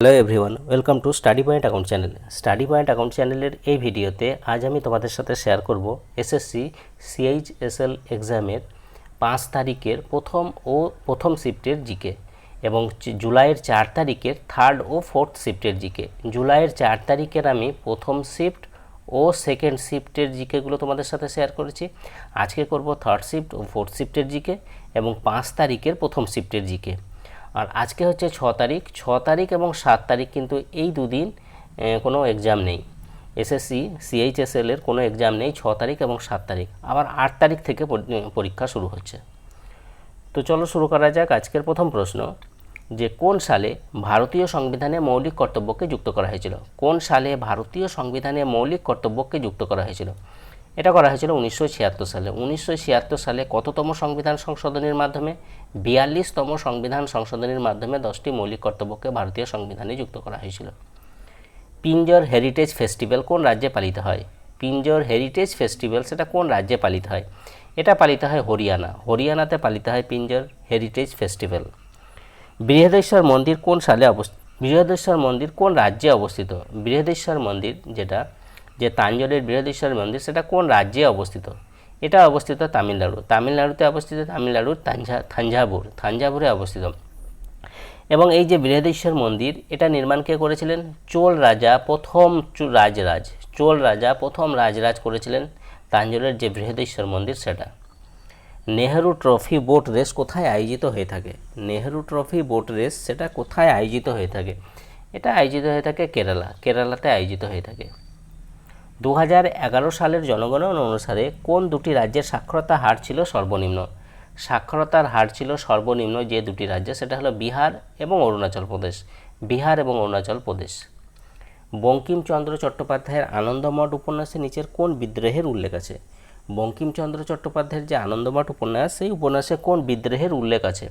Hello everyone welcome to study point account channel study point account চ্যানেলের এই ভিডিওতে আজ আমি তোমাদের সাথে শেয়ার করব এসএসসি সিএইচএসএল এক্সামের পাঁচ তারিখের প্রথম ও প্রথম শিফটের জিকে এবং জুলাইয়ের চার তারিখের থার্ড ও ফোর্থ শিফটের জিকে জুলাইয়ের চার তারিখের আমি প্রথম শিফট ও সেকেন্ড শিফটের জিকেগুলো তোমাদের সাথে শেয়ার করেছি। আজকে করব থার্ড শিফট ও ফোর্থ শিফটের জিকে এবং পাঁচ তারিখের প্রথম শিফটের জিকে আর আজকে হচ্ছে ছ তারিখ। ছ তারিখ এবং সাত তারিখ কিন্তু এই দুদিন কোনো এক্সাম নেই। এসএসসি সিএইচএসএল এর কোনো এক্সাম নেই ছ তারিখ এবং সাত তারিখ। আবার আট তারিখ থেকে পরীক্ষা শুরু হচ্ছে। তো চলো শুরু করা যাক আজকের প্রথম প্রশ্ন, যে কোন সালে ভারতীয় সংবিধানে মৌলিক কর্তব্যকে যুক্ত করা হয়েছিল? কোন সালে ভারতীয় সংবিধানে মৌলিক কর্তব্যকে যুক্ত করা হয়েছিল? এটা করা হয়েছিল উনিশশো ছিয়াত্তর সালে। উনিশশো ছিয়াত্তর সালে কততম সংবিধান সংশোধনীর মাধ্যমে? বিয়াল্লিশতম সংবিধান সংশোধনের মাধ্যমে দশটি মৌলিক কর্তব্যকে ভারতীয় সংবিধানে যুক্ত করা হয়েছিল। পিঞ্জর হেরিটেজ ফেস্টিভ্যাল কোন রাজ্যে পালিত হয়? পিঞ্জর হেরিটেজ ফেস্টিভ্যাল সেটা কোন রাজ্যে পালিত হয়? এটা পালিত হয় হরিয়ানা। হরিয়ানাতে পালিত হয় পিঞ্জর হেরিটেজ ফেস্টিভ্যাল। বৃহদেশ্বর মন্দির কোন সালে অবস্থিত বৃহদেশ্বর মন্দির কোন রাজ্যে অবস্থিত? বৃহদেশ্বর মন্দির যেটা যে তাঞ্জোরের বৃহদেশ্বর মন্দির, সেটা কোন রাজ্যে অবস্থিত? এটা অবস্থিত তামিলনাড়ু। তামিলনাড়ুতে অবস্থিত তামিলনাড়ুর তাঞ্জা থাঞ্জাভুর থাঞ্জাভুরে অবস্থিত। এবং এই যে বৃহদেশ্বর মন্দির, এটা নির্মাণ কে করেছিলেন? চোল রাজা প্রথম রাজরাজ। চোল রাজা প্রথম রাজরাজ করেছিলেন তাঞ্জোরের যে বৃহদেশ্বর মন্দির, সেটা। নেহেরু ট্রফি বোট রেস কোথায় আয়োজিত হয়ে থাকে? নেহেরু ট্রফি বোট রেস, সেটা কোথায় আয়োজিত হয়ে থাকে? এটা আয়োজিত হয়ে থাকে কেরালা। কেরালাতে আয়োজিত হয়ে থাকে। দু সালের জনগণনা অনুসারে কোন দুটি রাজ্যের সাক্ষরতা হার ছিল সর্বনিম্ন? সাক্ষরতার হার ছিল সর্বনিম্ন যে দুটি রাজ্য, সেটা হলো বিহার এবং অরুণাচল প্রদেশ। বিহার এবং অরুণাচল প্রদেশ। বঙ্কিমচন্দ্র চট্টোপাধ্যায়ের আনন্দমঠ উপন্যাসে নিচের কোন বিদ্রোহের উল্লেখ আছে? বঙ্কিমচন্দ্র চট্টোপাধ্যায়ের যে আনন্দমঠ উপন্যাস, সেই উপন্যাসে কোন বিদ্রোহের উল্লেখ আছে?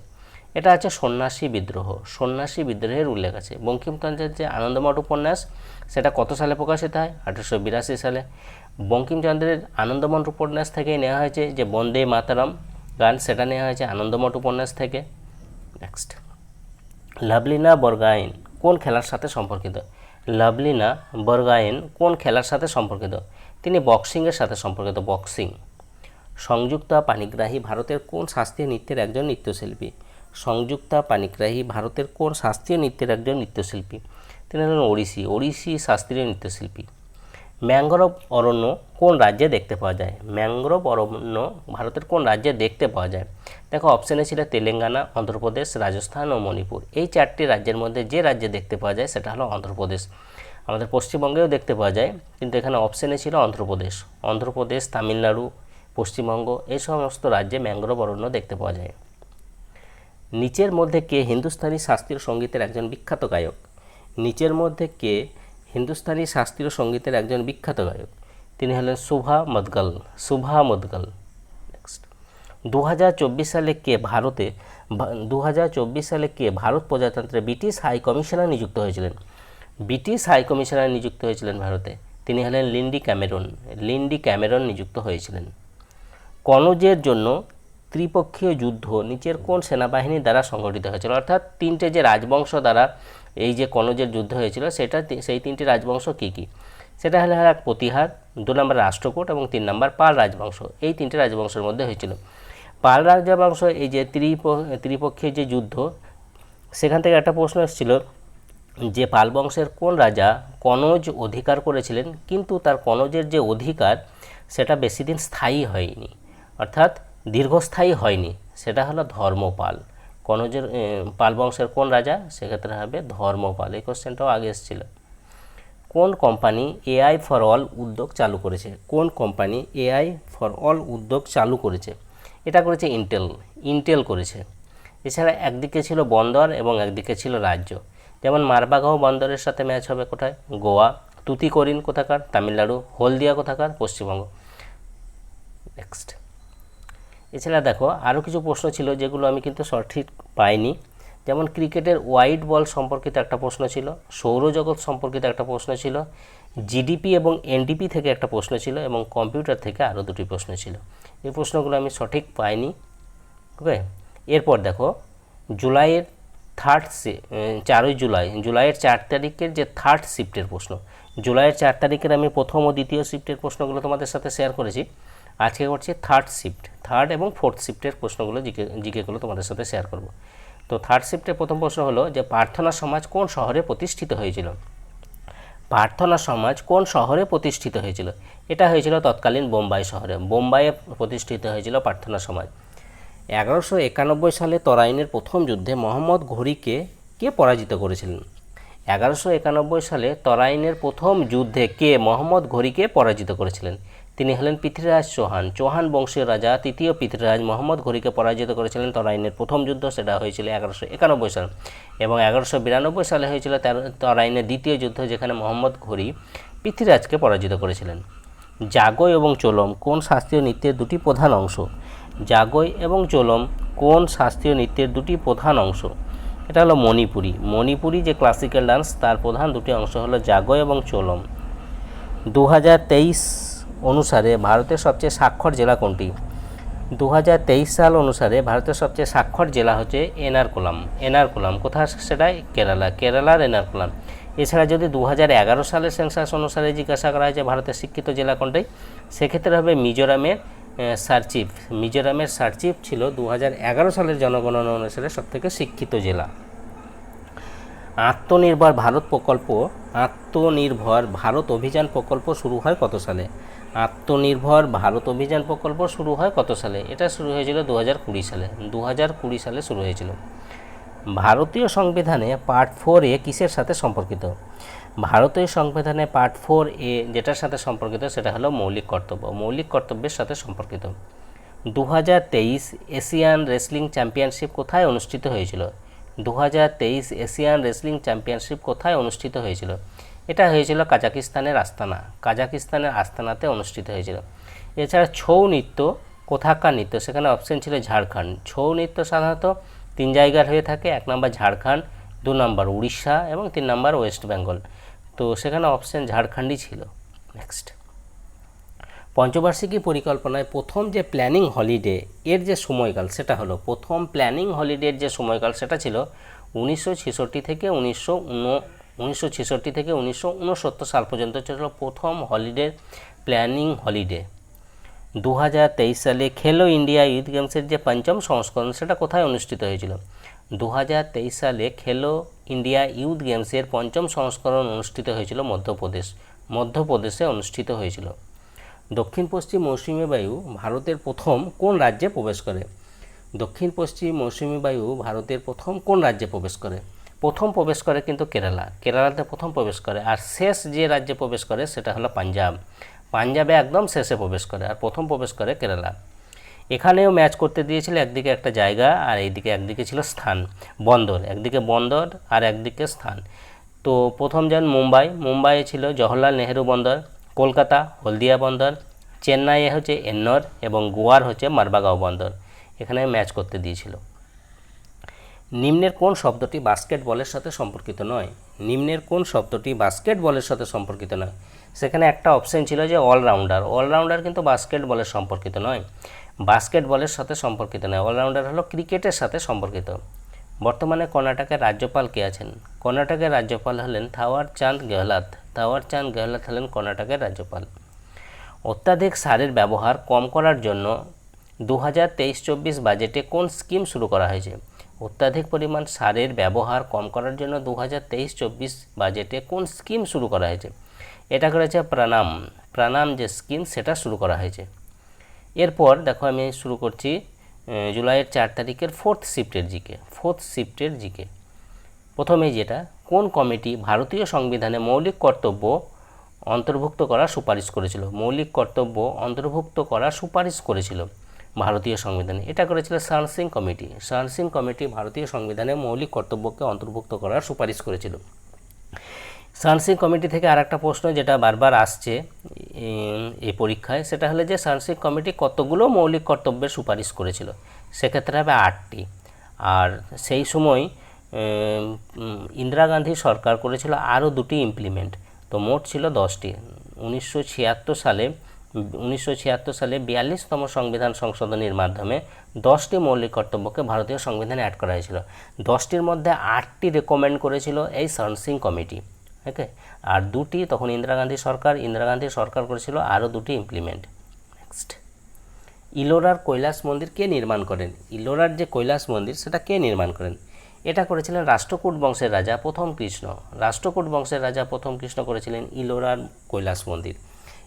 এটা আছে সন্ন্যাসী বিদ্রোহ। সন্ন্যাসী বিদ্রোহের উল্লেখ আছে। বঙ্কিমচন্দ্রের যে আনন্দমঠ উপন্যাস, সেটা কত সালে প্রকাশিত হয়? আঠারোশো বিরাশি সালে। বঙ্কিমচন্দ্রের আনন্দমঠ উপন্যাস থেকেই নেওয়া হয়েছে যে বন্দে মাতারাম গান, সেটা নেওয়া হয়েছে আনন্দমঠ উপন্যাস থেকে। নেক্সট লাভলিনা বরগাইন কোন খেলার সাথে সম্পর্কিত? লাভলিনা বরগাইন কোন খেলার সাথে সম্পর্কিত? তিনি বক্সিংয়ের সাথে সম্পর্কিত। বক্সিং। সংযুক্তা পানিগ্রাহী ভারতের কোন শাস্ত্রীয় নৃত্যের একজন নৃত্যশিল্পী? সংযুক্তা পানিগ্রাহী ভারতের কোন শাস্ত্রীয় নৃত্যের একজন নৃত্যশিল্পী। তিনি হলেন ওড়িশি ওড়িশি শাস্ত্রীয় নৃত্যশিল্পী। ম্যাংগ্রোভ অরণ্য কোন রাজ্যে দেখতে পাওয়া যায়? ম্যাংগ্রোভ অরণ্য ভারতের কোন রাজ্যে দেখতে পাওয়া যায়? দেখো অপশানে ছিল তেলেঙ্গানা, অন্ধ্রপ্রদেশ, রাজস্থান ও মণিপুর। এই চারটি রাজ্যের মধ্যে যে রাজ্যে দেখতে পাওয়া যায় সেটা হলো অন্ধ্রপ্রদেশ। আমাদের পশ্চিমবঙ্গেও দেখতে পাওয়া যায়, কিন্তু এখানে অপশানে ছিল অন্ধ্রপ্রদেশ। অন্ধ্রপ্রদেশ, তামিলনাড়ু, পশ্চিমবঙ্গ, এই সমস্ত রাজ্যে ম্যাংগ্রোভ অরণ্য দেখতে পাওয়া যায়। নিচের মধ্যে কে হিন্দুস্তানি শাস্ত্রীয় সঙ্গীতের একজন বিখ্যাত গায়ক? নিচের মধ্যে কে হিন্দুস্তানি শাস্ত্রীয় সঙ্গীতের একজন বিখ্যাত গায়ক? তিনি হলেন শুভা মদগল শুভা মদগল। নেক্সট দু হাজার চব্বিশ সালে কে ভারতে দু হাজার চব্বিশ সালে কে ভারত প্রজাতন্ত্রে ব্রিটিশ হাই কমিশনার নিযুক্ত হয়েছিলেন? ব্রিটিশ হাই কমিশনার নিযুক্ত হয়েছিলেন ভারতে। তিনি হলেন লিন্ডি ক্যামেরন। লিন্ডি ক্যামেরন নিযুক্ত হয়েছিলেন। কনজের জন্য ত্রিপক্ষীয় যুদ্ধ নিচের কোন সেনাবাহিনী দ্বারা সংগঠিত হয়েছিল? অর্থাৎ তিনটে যে রাজবংশ দ্বারা এই যে কনজের যুদ্ধ হয়েছিল, সেটা সেই তিনটি রাজবংশ কী কী? সেটা হলো এক প্রতিহার, দু নম্বর রাষ্ট্রকূট এবং তিন নম্বর পাল রাজবংশ। এই তিনটে রাজবংশের মধ্যে হয়েছিল। পাল রাজবংশ এই যে ত্রিপ, ত্রিপক্ষীয় যে যুদ্ধ, সেখান থেকে একটা প্রশ্ন এসেছিল যে পাল বংশের কোন রাজা কনজ অধিকার করেছিলেন, কিন্তু তার কনজের যে অধিকার, সেটা বেশি দিন স্থায়ী হয়নি। অর্থাৎ দীর্ঘস্থায়ী হয়নি, সেটা হলো ধর্মপাল। কনজের পাল বংশের কোন রাজা? সেক্ষেত্রে হবে ধর্মপাল। এই কোশ্চেনটাও আগে এসেছিল। কোন কোম্পানি এআই ফর অল উদ্যোগ চালু করেছে? কোন কোম্পানি এআই ফর অল উদ্যোগ চালু করেছে? এটা করেছে ইন্টেল ইন্টেল করেছে। এছাড়া একদিকে ছিল বন্দর এবং একদিকে ছিল রাজ্য। যেমন মারবাগাঁও বন্দরের সাথে ম্যাচ হবে কোথায়? গোয়া। তুতিকরিন কোথাকার? তামিলনাড়ু। হলদিয়া কোথাকার? পশ্চিমবঙ্গ। নেক্সট এছাড়া দেখো আরও কিছু প্রশ্ন ছিল যেগুলো আমি কিন্তু সঠিক পাইনি। যেমন ক্রিকেটের ওয়াইড বল সম্পর্কিত একটা প্রশ্ন ছিল, সৌরজগৎ সম্পর্কিত একটা প্রশ্ন ছিল, জিডিপি এবং এনডিপি থেকে একটা প্রশ্ন ছিল এবং কম্পিউটার থেকে আরও দুটি প্রশ্ন ছিল। এই প্রশ্নগুলো আমি সঠিক পাইনি, ওকে? এরপর দেখো, জুলাইয়ের থার্ড চারই জুলাই, জুলাইয়ের চার তারিখের যে থার্ড শিফটের প্রশ্ন। জুলাইয়ের চার তারিখের আমি প্রথম ও দ্বিতীয় শিফটের প্রশ্নগুলো তোমাদের সাথে শেয়ার করেছি। আজকে করছি থার্ড শিফট থার্ড এবং ফোর্থ শিফটের প্রশ্নগুলো জিকে জিকেগুলো তোমাদের সাথে শেয়ার করব। তো থার্ড শিফটের প্রথম প্রশ্ন হলো যে প্রার্থনা সমাজ কোন শহরে প্রতিষ্ঠিত হয়েছিল? প্রার্থনা সমাজ কোন শহরে প্রতিষ্ঠিত হয়েছিল? এটা হয়েছিল তৎকালীন বোম্বাই শহরে। বোম্বাইয়ে প্রতিষ্ঠিত হয়েছিল প্রার্থনা সমাজ। এগারোশো একানব্বই সালে তরাইনের প্রথম যুদ্ধে মোহাম্মদ ঘড়িকে কে পরাজিত করেছিলেন? এগারোশো একানব্বই সালে তরাইনের প্রথম যুদ্ধে কে মোহাম্মদ ঘড়িকে পরাজিত করেছিলেন? তিনি হলেন পৃথ্বীরাজ চৌহান। চৌহান বংশের রাজা, তৃতীয় পৃথ্বীরাজ মোহাম্মদ ঘড়িকে পরাজিত করেছিলেন। তরাইনের প্রথম যুদ্ধ সেটা হয়েছিল এগারোশো একানব্বই সাল এবং এগারোশো বিরানব্বই সালে হয়েছিল তেরো- তরাইনের দ্বিতীয় যুদ্ধ যেখানে মোহাম্মদ ঘড়ি পৃথ্বীরাজকে পরাজিত করেছিলেন। জাগই এবং চোলম কোন শাস্ত্রীয় নৃত্যের দুটি প্রধান অংশ? জাগই এবং চোলম কোন শাস্ত্রীয় নৃত্যের দুটি প্রধান অংশ? এটা হলো মণিপুরি। মণিপুরি যে ক্লাসিক্যাল ডান্স তার প্রধান দুটি অংশ হলো জাগই এবং চোলম। দু হাজার তেইশ অনুসারে ভারতের সবচেয়ে স্বাক্ষর জেলা কোনটি? দু হাজার তেইশ সাল অনুসারে ভারতের সবচেয়ে স্বাক্ষর জেলা হচ্ছে এনারকুলাম। এনারকুলাম, কোথায় সেটা? কেরালা। কেরালার এনারকুলাম। এছাড়া যদি দু হাজার এগারো সালের সেন্সাস অনুসারে জিজ্ঞাসা করা হয়েছে ভারতের শিক্ষিত জেলা কোনটাই সেক্ষেত্রে হবে মিজোরামের সার্চিফ মিজোরামের সার্চিফ ছিল দু হাজার এগারো সালের জনগণনা অনুসারে সবথেকে শিক্ষিত জেলা। আত্মনির্ভর ভারত প্রকল্প, আত্মনির্ভর ভারত অভিযান প্রকল্প শুরু হয় কত সালে? আত্মনির্ভর ভারত অভিযান প্রকল্প শুরু হয় কত সালে? এটা শুরু হয়েছিল দু হাজার কুড়ি সালে। দু হাজার কুড়ি সালে শুরু হয়েছিল। ভারতীয় সংবিধানে পার্ট ফোর এ কিসের সাথে সম্পর্কিত? ভারতীয় সংবিধানে পার্ট ফোর এ যেটার সাথে সম্পর্কিত সেটা হলো মৌলিক কর্তব্য। মৌলিক কর্তব্যের সাথে সম্পর্কিত। দু হাজার তেইশ এশিয়ান রেসলিং চ্যাম্পিয়নশিপ কোথায় অনুষ্ঠিত হয়েছিল? দু হাজার তেইশ এশিয়ান রেসলিং চ্যাম্পিয়নশিপ কোথায় অনুষ্ঠিত হয়েছিল? এটা হয়েছিল কাজাকিস্তানের আস্তানা। কাজাকিস্তানের আস্তানাতে অনুষ্ঠিত হয়েছিল। এছাড়া ছৌ নৃত্য, কোথাকার নৃত্য, সেখানে অপশন ছিল ঝাড়খণ্ড। ছৌ নৃত্য সাধারণত তিন জায়গার হয়ে থাকে, এক নম্বর ঝাড়খণ্ড, দু নম্বর উড়িষ্যা এবং তিন নম্বর ওয়েস্ট বেঙ্গল। তো সেখানে অপশন ঝাড়খণ্ডই ছিল। নেক্সট পঞ্চবার্ষিকী পরিকল্পনায় প্রথম যে প্ল্যানিং হলিডে, এর যে সময়কাল, সেটা হলো প্রথম প্ল্যানিং হলিডের যে সময়কাল, সেটা ছিল উনিশশো ছেষট্টি থেকে উনিশশো উনিশশো ছেষট্টি থেকে উনিশশো উনসত্তর সাল পর্যন্ত ছিল প্রথম হলিডে, প্ল্যানিং হলিডে। দু হাজার তেইশ সালে খেলো ইন্ডিয়া ইউথ গেমসের যে পঞ্চম সংস্করণ, সেটা কোথায় অনুষ্ঠিত হয়েছিল? দু হাজার তেইশ সালে খেলো ইন্ডিয়া ইউথ গেমসের পঞ্চম সংস্করণ অনুষ্ঠিত হয়েছিল মধ্যপ্রদেশ। মধ্যপ্রদেশে অনুষ্ঠিত হয়েছিল। দক্ষিণ পশ্চিম মৌসুমী বায়ু ভারতের প্রথম কোন রাজ্যে প্রবেশ করে? দক্ষিণ পশ্চিম মৌসুমী বায়ু ভারতের প্রথম কোন রাজ্যে প্রবেশ করে? প্রথম প্রবেশ করে কিন্তু কেরালা। কেরালাতে প্রথম প্রবেশ করে। আর শেষ যে রাজ্যে প্রবেশ করে সেটা হলো পাঞ্জাব। পাঞ্জাবে একদম শেষে প্রবেশ করে আর প্রথম প্রবেশ করে কেরালা। এখানেও ম্যাচ করতে দিয়েছিল একদিকে একটা জায়গা আর এইদিকে একদিকে ছিল স্থান, বন্দর। একদিকে বন্দর আর একদিকে স্থান। তো প্রথম যান মুম্বাই। মুম্বাইয়ে ছিল জওহরলাল নেহেরু বন্দর, কলকাতা, হলদিয়া বন্দর, চেন্নাইয়ে হচ্ছে এন্নর এবং গোয়ার হচ্ছে মারবাগাঁও বন্দর। এখানে ম্যাচ করতে দিয়েছিল। নিম্নের কোন শব্দটি বাস্কেটবলের সাথে সম্পর্কিত নয়? নিম্নের কোন শব্দটি বাস্কেটবলের সাথে সম্পর্কিত নয়? সেখানে একটা অপশন ছিল যে অলরাউন্ডার অলরাউন্ডার কিন্তু বাস্কেটবলের সম্পর্কিত নয়। বাস্কেটবলের সাথে সম্পর্কিত নয়। অলরাউন্ডার হলো ক্রিকেটের সাথে সম্পর্কিত। বর্তমানে কর্ণাটকের রাজ্যপাল কে আছেন? কর্ণাটকের রাজ্যপাল হলেন থাওয়ার চাঁদ গেহলাত থাওয়ার চাঁদ গেহলাত হলেন কর্ণাটকের রাজ্যপাল। অত্যাধিক সারের ব্যবহার কম করার জন্য দু হাজার তেইশ চব্বিশ বাজেটে কোন স্কিম শুরু করা হয়েছে? অত্যাধিক পরিমাণ সারের ব্যবহার কম করার জন্য দু হাজার তেইশ চব্বিশ বাজেটে কোন স্কিম শুরু করা হয়েছে? এটা করেছে প্রাণাম। প্রাণাম যে স্কিম, সেটা শুরু করা হয়েছে। এরপর দেখো আমি শুরু করছি জুলাইয়ের চার তারিখের ফোর্থ শিফটের জিকে। ফোর্থ শিফটের জিকে। প্রথমে যেটা, কোন কমিটি ভারতীয় সংবিধানে মৌলিক কর্তব্য অন্তর্ভুক্ত করার সুপারিশ করেছিল? মৌলিক কর্তব্য অন্তর্ভুক্ত করার সুপারিশ করেছিল। ভারতীয় সংবিধানে। এটা করেছিল সানসিং কমিটি। সানসিং কমিটি ভারতীয় সংবিধানে মৌলিক কর্তব্যকে অন্তর্ভুক্ত করার সুপারিশ করেছিল। সানসিং কমিটি থেকে আর একটা প্রশ্ন যেটা বারবার আসছে এই পরীক্ষায়, সেটা হলো যে সানসিং কমিটি কতগুলো মৌলিক কর্তব্যের সুপারিশ করেছিল? সেক্ষেত্রে হবে আটটি। আর সেই সময় ইন্দিরা গান্ধী সরকার করেছিল আরও দুটি ইমপ্লিমেন্ট তো মোট ছিল দশটি। উনিশশো ছিয়াত্তর সালে উনিশশো ছিয়াত্তর সালে বিয়াল্লিশতম সংবিধান সংশোধনীর মাধ্যমে দশটি মৌলিক কর্তব্যকে ভারতীয় সংবিধানে অ্যাড করা হয়েছিল। দশটির মধ্যে আটটি রেকমেন্ড করেছিল এই সানসিং কমিটি ওকে আর দুটি তখন ইন্দিরা গান্ধী সরকার, ইন্দিরা গান্ধী সরকার করেছিল আরও দুটি ইমপ্লিমেন্ট নেক্সট ইলোরার কৈলাস মন্দির কে নির্মাণ করেন? ইলোরার যে কৈলাস মন্দির, সেটা কে নির্মাণ করেন? এটা করেছিলেন রাষ্ট্রকূট বংশের রাজা প্রথম কৃষ্ণ। রাষ্ট্রকূট বংশের রাজা প্রথম কৃষ্ণ করেছিলেন ইলোরার কৈলাস মন্দির।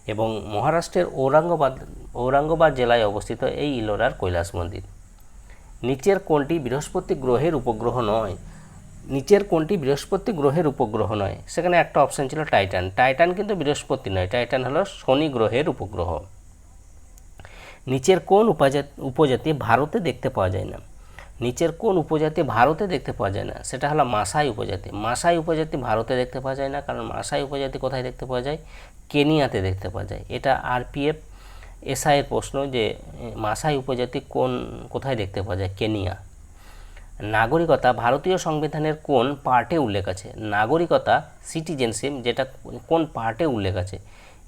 এবং মহারাষ্ট্রের ঔরঙ্গাবাদ ঔরঙ্গাবাদ জেলায় অবস্থিত এই ইলোরার কৈলাস মন্দির। নিচের কোনটি বৃহস্পতি গ্রহের উপগ্রহ নয়। নিচের কোনটি বৃহস্পতি গ্রহের উপগ্রহ নয়। সেখানে একটা অপশন ছিল টাইটান। টাইটান কিন্তু বৃহস্পতি নয়। টাইটান হলো শনি গ্রহের উপগ্রহ। নিচের কোন উপজাতি উপজাতি ভারতে দেখতে পাওয়া যায় না। নিচের কোন উপজাতি ভারতে দেখতে পাওয়া যায় না। সেটা হলো মাসাই উপজাতি। মাসাই উপজাতি ভারতে দেখতে পাওয়া যায় না, কারণ মাসাই উপজাতি কোথায় দেখতে পাওয়া যায়? কেনিয়াতে দেখতে পাওয়া যায়। এটা আরপিএফ এসআইয়ের প্রশ্ন যে মাসাই উপজাতি কোন, কোথায় দেখতে পাওয়া যায়? কেনিয়া। নাগরিকতা ভারতীয় সংবিধানের কোন পার্টে উল্লেখ আছে? নাগরিকতা, সিটিজেনশিপ, যেটা কোন পার্টে উল্লেখ আছে?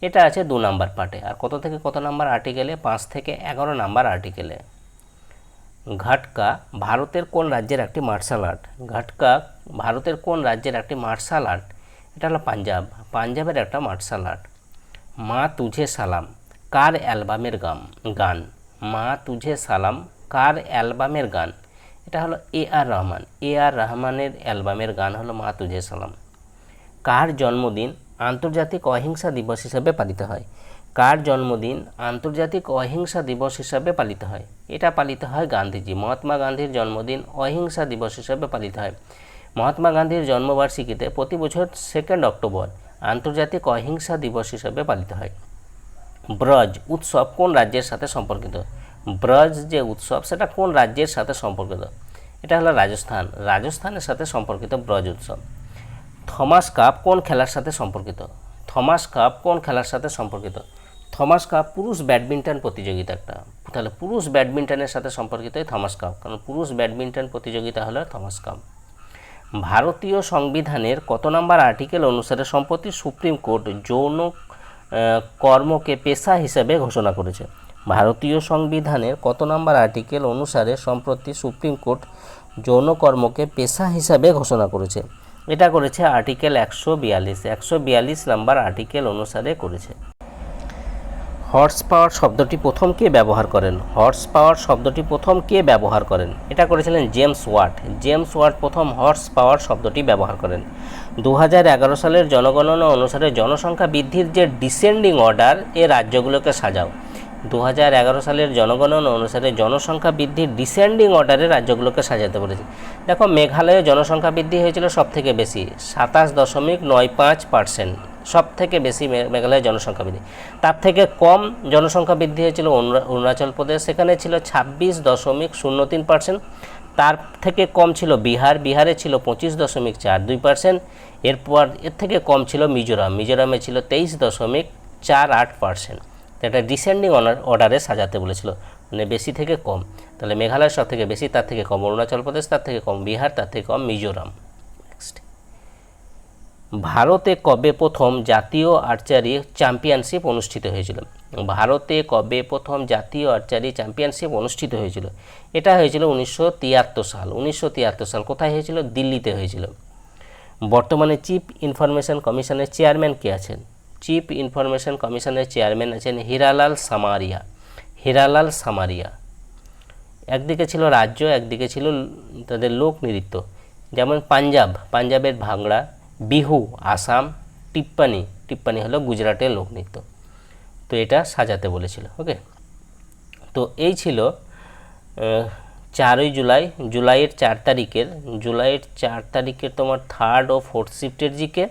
এটা আছে দু নাম্বার পার্টে। আর কত থেকে কত নাম্বার আর্টিকেলে? পাঁচ থেকে এগারো নাম্বার আর্টিকেলে। ঘাটকা ভারতের কোন রাজ্যের একটি মার্শাল আর্ট ঘাটকা ভারতের কোন রাজ্যের একটি মার্শাল আর্ট এটা হলো পাঞ্জাব। পাঞ্জাবের একটা মার্শাল আর্ট মা তুঝে সালাম, কার অ্যালবামের গান? গান। মা তুঝে সালাম, কার অ্যালবামের গান? এটা হলো এ আর রহমান। এ আর রহমানের অ্যালবামের গান হলো মা তুঝে সালাম। কার জন্মদিন আন্তর্জাতিক অহিংসা দিবস হিসাবে পালিত হয়? কার জন্মদিন আন্তর্জাতিক অহিংসা দিবস হিসাবে পালিত হয়? এটা পালিত হয় গান্ধীজি। মহাত্মা গান্ধীর জন্মদিন অহিংসা দিবস হিসাবে পালিত হয়। মহাত্মা গান্ধীর জন্মবার্ষিকীতে প্রতি বছর সেকেন্ড অক্টোবর আন্তর্জাতিক অহিংসা দিবস হিসাবে পালিত হয়। ব্রজ উৎসব কোন রাজ্যের সাথে সম্পর্কিত? ব্রজ যে উৎসব, সেটা কোন রাজ্যের সাথে সম্পর্কিত? এটা হলো রাজস্থান। রাজস্থানের সাথে সম্পর্কিত ব্রজ উৎসব। থমাস কাপ কোন খেলার সাথে সম্পর্কিত? থমাস কাপ কোন খেলার সাথে সম্পর্কিত? থমাস কাপ পুরুষ ব্যাডমিন্টন প্রতিযোগিতা একটা। তাহলে পুরুষ ব্যাডমিন্টনের সাথে সম্পর্কিত থমাস কাপ। কারণ পুরুষ ব্যাডমিন্টন প্রতিযোগিতা হলো থমাস কাপ। ভারতীয় সংবিধানের কত নম্বর আর্টিকেল অনুসারে সম্প্রতি সুপ্রিম কোর্ট যৌন কর্মকে পেশা হিসেবে ঘোষণা করেছে। ভারতীয় সংবিধানের কত নম্বর আর্টিকেল অনুসারে সম্প্রতি সুপ্রিম কোর্ট যৌন কর্মকে পেশা হিসাবে ঘোষণা করেছে? এটা করেছে আর্টিকেল একশো বিয়াল্লিশ। একশো বিয়াল্লিশ নাম্বার আর্টিকেল অনুসারে করেছে। হর্স পাওয়ার শব্দটি প্রথম কে ব্যবহার করেন? হর্স পাওয়ার শব্দটি প্রথম কে ব্যবহার করেন? এটা করেছিলেন জেমস ওয়াট। জেমস ওয়াট প্রথম হর্স পাওয়ার শব্দটি ব্যবহার করেন। দু হাজার এগারো সালের জনগণনা অনুসারে জনসংখ্যা বৃদ্ধির যে ডিসেন্ডিং অর্ডার, এ রাজ্যগুলোকে সাজাও। দু হাজার এগারো সালের জনগণনা অনুসারে জনসংখ্যা বৃদ্ধির ডিসেন্ডিং অর্ডারে রাজ্যগুলোকে সাজাতে বলেছে দেখো, মেঘালয়ে জনসংখ্যা বৃদ্ধি হয়েছিল সব থেকে বেশি, সাতাশ দশমিক নয় পাঁচ পার্সেন্ট। সব থেকে বেশি মেঘালয়ের জনসংখ্যা বৃদ্ধি। তার থেকে কম জনসংখ্যা বৃদ্ধি হয়েছিল অরুণা- অরুণাচল প্রদেশ, সেখানে ছিল ছাব্বিশ দশমিক শূন্য তিন পার্সেন্ট। তার থেকে কম ছিল বিহার, বিহারে ছিল পঁচিশ দশমিক চার দুই পার্সেন্ট। এরপর এর থেকে কম ছিল মিজোরাম, মিজোরামে ছিল তেইশ দশমিক চার আট পার্সেন্ট। এটা ডিসেন্ডিং অর্ডারে সাজাতে বলেছিল। মানে বেশি থেকে কম। তাহলে মেঘালয় সব থেকে বেশি, তার থেকে কম অরুণাচল প্রদেশ, তার থেকে কম বিহার, তার থেকে কম মিজোরাম। ভারতে কবে প্রথম জাতীয় আর্চারি চ্যাম্পিয়নশিপ অনুষ্ঠিত হয়েছিল? ভারতে কবে প্রথম জাতীয় আর্চারি চ্যাম্পিয়নশিপ অনুষ্ঠিত হয়েছিল? এটা হয়েছিল উনিশশো তিয়াত্তর সাল। উনিশশো তিয়াত্তর সাল কোথায় হয়েছিল? দিল্লিতে হয়েছিল। বর্তমানে চিফ ইনফরমেশন কমিশনের চেয়ারম্যান কে আছেন? চিফ ইনফরমেশন কমিশনের চেয়ারম্যান আছেন হীরালাল সামারিয়া। হীরালাল সামারিয়া। একদিকে ছিল রাজ্য, একদিকে ছিল তাদের লোক নৃত্য। যেমন পাঞ্জাব, পাঞ্জাবের ভাংড়া বিহু, আসাম, টিপ্পানি। টিপ্পানি হলো গুজরাটের লোকনৃত্য। তো এটা সাজাতে বলেছিল ওকে তো এই ছিল চারই জুলাই, জুলাইয়ের চার তারিখের, জুলাইয়ের চার তারিখের তোমার থার্ড ও ফোর্থ শিফটের জিকে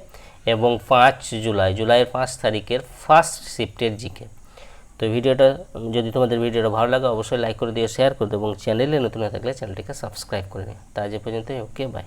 এবং পাঁচ জুলাই, জুলাইয়ের পাঁচ তারিখের ফার্স্ট শিফটের জিকে তো ভিডিওটা, যদি তোমাদের ভিডিওটা ভালো লাগে, অবশ্যই লাইক করে দিয়ে শেয়ার করে দেবো এবং চ্যানেলে নতুন হয়ে থাকলে চ্যানেলটিকে সাবস্ক্রাইব করে নিও। তা আজ পর্যন্ত ওকে বাই